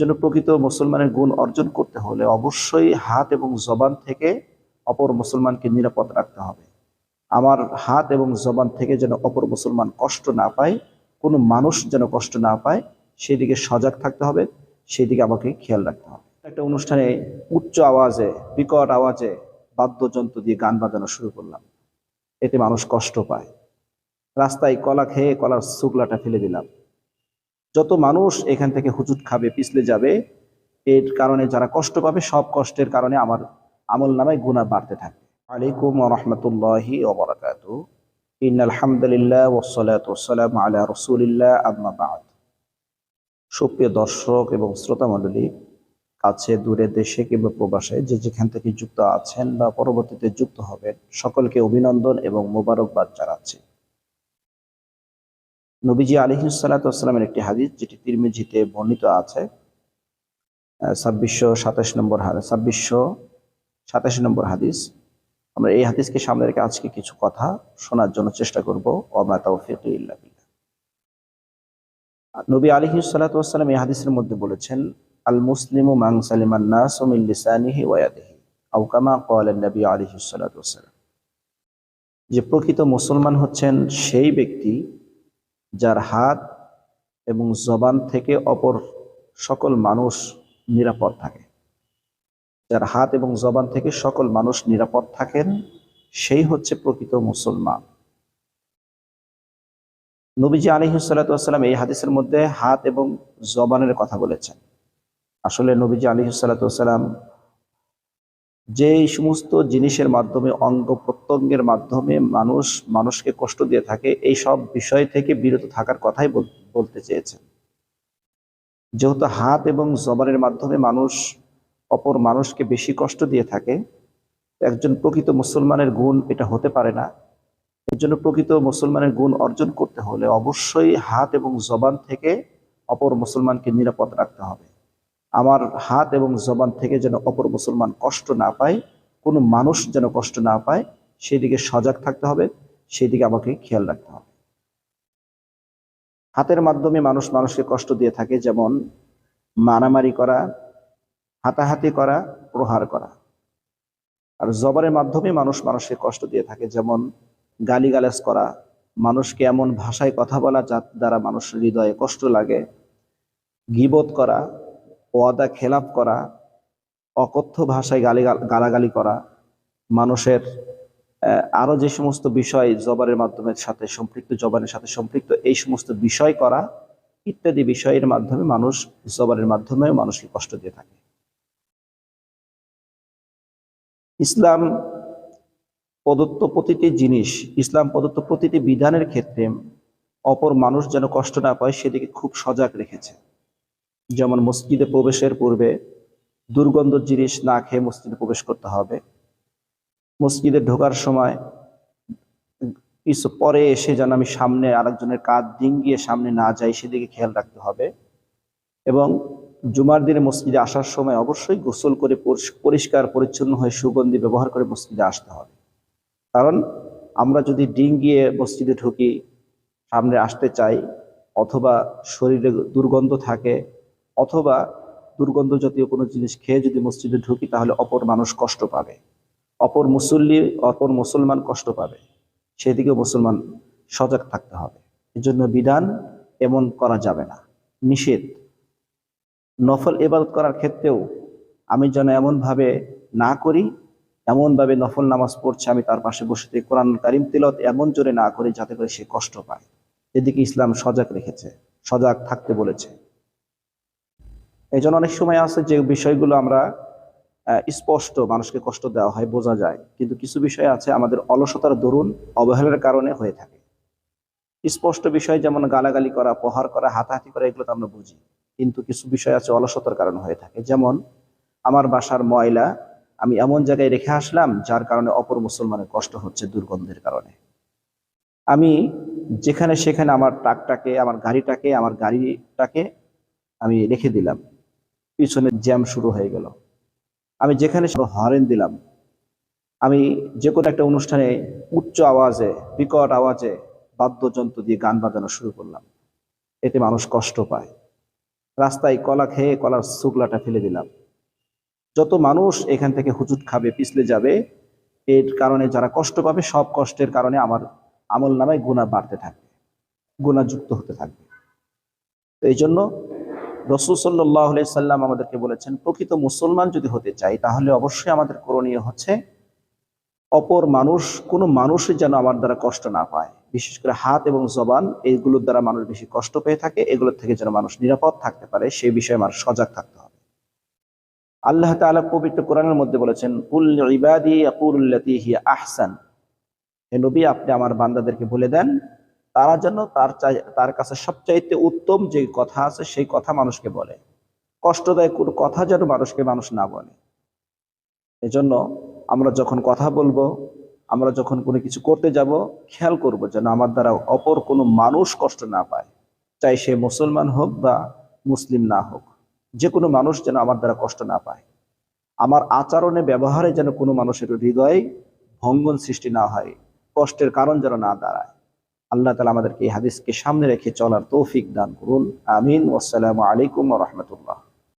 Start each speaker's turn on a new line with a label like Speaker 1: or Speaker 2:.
Speaker 1: জন্য প্রকৃত মুসলমানের গুণ অর্জন করতে হলে অবশ্যই হাত এবং জবান থেকে অপর মুসলমানকে নিরাপদ রাখতে হবে। আমার হাত এবং জবান থেকে যেন অপর মুসলমান কষ্ট না পায়, কোনো মানুষ যেন কষ্ট না পায় সেই দিকে সজাগ থাকতে হবে সেই দিকে আমাকে খেয়াল রাখতে হবে। একটা অনুষ্ঠানে উচ্চ আওয়াজে, বিকট আওয়াজে বাদ্যযন্ত্র দিয়ে গান বাজানো শুরু করলাম। এতে মানুষ কষ্ট পায়। রাস্তায় কলা খেয়ে কলার শুকলাটা ফেলে দিলাম। যত মানুষ এখান থেকে হুজুট খাবে, পিছলে যাবে, এর কারণে যারা কষ্ট পাবে, সব কষ্টের কারণে আমার আমল নামায় গুণা বাড়তে থাকবে আলাইকুম রহমতুল্লাহি ওবরাকাত। ইন আলহামদুলিল্লাহ ওসলাত ওসালাম আলা রসুলিল্লাহ, আম্মা বাদ। সুপ্রিয় দর্শক এবং শ্রোতা মণ্ডলী, কাছে, দূরে, দেশে কিংবা প্রবাসে যে যেখান থেকে যুক্ত আছেন বা পরবর্তীতে যুক্ত হবেন, সকলকে অভিনন্দন এবং মোবারকবাদ জানাচ্ছি। নবীজি আলহিসাল্লামের একটি হাদিস, যেটি তিরমিজিতে বর্ণিত আছে। ছাব্বিশশো সাতাশ নম্বর ছাব্বিশশো সাতাশ নম্বর হাদিস। আমরা এই হাদিসকে সামনে রেখে আজকে কিছু কথা শোনার জন্য চেষ্টা করব। ওমা তৌফিক ইল্লা নবী আলহিসাল্লাম এই হাদিসের মধ্যে বলেছেন, আল মুসলিম মাং সালিমান নাস মিন লিসানিহি ওয়াদিহি আও কামা ক্বালা নবী আলহিসাল্লাম যে প্রকৃত মুসলমান হচ্ছেন সেই ব্যক্তি যার হাত এবং জবান থেকে অপর সকল মানুষ নিরাপদ থাকে। যার হাত এবং জবান থেকে সকল মানুষ নিরাপদ থাকেন, সেই হচ্ছে প্রকৃত মুসলমান। নবীজি আলিহাসাল্লাম এই হাদিসের মধ্যে হাত এবং জবানের কথা বলেছেন। আসলে নবীজি আলিহাসাল্লাম যে সমস্ত জিনিসের মাধ্যমে, অঙ্গ প্রত্যঙ্গের মাধ্যমে মানুষ, মানুষকে কষ্ট দিয়ে থাকে, এই সব বিষয় থেকে বিরত থাকার কথাই বলতে চেয়েছেন যেহেতু হাত এবং জবানের মাধ্যমে মানুষ, অপর মানুষকে বেশি কষ্ট দিয়ে থাকে একজন প্রকৃত মুসলমানের গুণ এটা হতে পারে না। এর জন্য প্রকৃত মুসলমানের গুণ অর্জন করতে হলে অবশ্যই হাত এবং জবান থেকে অপর মুসলমানকে নিরাপদ রাখতে হবে। আমার হাত এবং জবান থেকে যেন অপর মুসলমান কষ্ট না পায়, কোনো মানুষ যেন কষ্ট না পায় সেই দিকে সজাগ থাকতে হবে সেই দিকে আমাকে খেয়াল রাখতে হবে। হাতের মাধ্যমে মানুষ মানুষকে কষ্ট দিয়ে থাকে, যেমন মারামারি করা, হাতাহাতি করা, প্রহার করা। আর জবানের মাধ্যমে মানুষ মানুষকে কষ্ট দিয়ে থাকে, যেমন গালিগালাজ করা, মানুষকে এমন ভাষায় কথা বলা যার দ্বারা মানুষের হৃদয়ে কষ্ট লাগে গিবোধ করা ওয়াদা খেলাপ করা, অকথ্য ভাষায় গালি গালাগালি করা, মানুষের আরও যে সমস্ত বিষয় জবানের মাধ্যমে সাথে সম্পৃক্ত, জবানের সাথে সম্পৃক্ত, এই সমস্ত বিষয় করা ইত্যাদি বিষয়ের মাধ্যমে মানুষ জবানের মাধ্যমেও মানুষকে কষ্ট দিয়ে থাকে। ইসলাম প্রদত্ত প্রতিটি জিনিস, ইসলাম প্রদত্ত প্রতিটি বিধানের ক্ষেত্রে অপর মানুষ যেন কষ্ট না পায় সেদিকে খুব সজাগ রেখেছে। যেমন মসজিদে প্রবেশের পূর্বে দুর্গন্ধ জিনিস না খেয়ে মসজিদে প্রবেশ করতে হবে। মসজিদে ঢোকার সময় কিছু পরে এসে যেন আমি সামনে আরেকজনের কাজ ডিঙ্গিয়ে সামনে না যাই সেদিকে খেয়াল রাখতে হবে এবং জুমার দিনে মসজিদে আসার সময় অবশ্যই গোসল করে পরিষ্কার, পরিচ্ছন্ন হয়ে সুগন্ধি ব্যবহার করে মসজিদে আসতে হবে। কারণ আমরা যদি ডিঙ্গিয়ে মসজিদে ঢুকি, সামনে আসতে চাই অথবা শরীরে দুর্গন্ধ থাকে অথবা দুর্গন্ধ জাতীয় কোনো জিনিস খেয়ে যদি মসজিদে ঢুকি, তাহলে অপর মানুষ কষ্ট পাবে। অপর মুসল্লি, অপর মুসলমান কষ্ট পাবে। সেদিকে মুসলমান সজাগ থাকতে হবে। এজন্য বিধান এমন করা যাবে না। নিষেধ। নফল এবাদত করার ক্ষেত্রেও আমি যেন এমনভাবে না করি, এমনভাবে নফল নামাজ পড়ছে আমি তার পাশে বসে থেকে কোরআন কারিম তিলত এমন জোরে না করি যাতে করে সে কষ্ট পায়। এদিকে ইসলাম সজাগ রেখেছে, সজাগ থাকতে বলেছে। এই জন্য অনেক সময় আছে যে বিষয়গুলো আমরা স্পষ্ট মানুষকে কষ্ট দেওয়া হয়, বোঝা যায়। কিন্তু কিছু বিষয় আছে আমাদের অলসতার দরুন, অবহেলার কারণে হয়ে থাকে। স্পষ্ট বিষয় যেমন গালাগালি করা, প্রহার করা, হাতাহাতি করা, এগুলো তো আমরা বুঝি। কিন্তু কিছু বিষয় আছে অলসতার কারণে হয়ে থাকে। যেমন, আমার বাসার ময়লা, আমি এমন জায়গায় রেখে আসলাম, যার কারণে অপর মুসলমানের কষ্ট হচ্ছে দুর্গন্ধের কারণে। আমি যেখানে সেখানে আমার ট্রাকটাকে, আমার গাড়িটাকে আমার গাড়িটাকে আমি রেখে দিলাম। পিছনে জ্যাম শুরু হয়ে গেল। আমি যেখানে হরেন দিলাম। আমি যে কোনো একটা অনুষ্ঠানে উচ্চ আওয়াজে, বিকট আওয়াজে বাদ্যযন্ত্র দিয়ে গান বাজানো শুরু করলাম। এতে মানুষ কষ্ট পায়। রাস্তায় কলা খেয়ে কলার শুকলাটা ফেলে দিলাম। যত মানুষ এখান থেকে হুচুট খাবে, পিছলে যাবে, এর কারণে যারা কষ্ট পাবে, সব কষ্টের কারণে আমার আমল নামায় গুণা বাড়তে থাকবে গুণাযুক্ত হতে থাকবে এই জন্য রসুল সাল্লাহ সাল্লাম আমাদেরকে বলেছেন, প্রকৃত মুসলমান যদি হতে চাই, তাহলে অবশ্যই আমাদের করণীয় হচ্ছে, অপর মানুষ, কোনো মানুষই যেন আমার দ্বারা কষ্ট না পায়। বিশেষ করে হাত এবং জবান এইগুলোর দ্বারা মানুষ বেশি কষ্ট পেয়ে থাকে, এগুলোর থেকে যেন মানুষ নিরাপদ থাকতে পারে, সেই বিষয়ে মানুষ সজাগ থাকতে হবে। আল্লাহ তাআলা পবিত্র কোরআনের মধ্যে বলেছেন আহসান। হে নবী, আপনি আমার বান্দাদেরকে বলে দেন তারা যেন তার তার কাছে সবচাইতে উত্তম যে কথা আছে, সেই কথা মানুষকে বলে। কষ্টদায়ক কোনো কথা যেন মানুষকে মানুষ না বলে। এজন্য আমরা যখন কথা বলব, আমরা যখন কোনো কিছু করতে যাব, খেয়াল করব যেন আমার দ্বারা অপর কোনো মানুষ কষ্ট না পায়। চাই সে মুসলমান হোক বা মুসলিম না হোক, যে কোনো মানুষ যেন আমার দ্বারা কষ্ট না পায়। আমার আচরণে, ব্যবহারে যেন কোনো মানুষের হৃদয়ে ভঙ্গন সৃষ্টি না হয়, কষ্টের কারণ যেন না দাঁড়ায়। আল্লাহ তালা আমাদেরকে এই হাদিসকে সামনে রেখে চলার তৌফিক দান করুন। আমিন। ওয়াসালামু আলাইকুম রহমতুল্লাহ।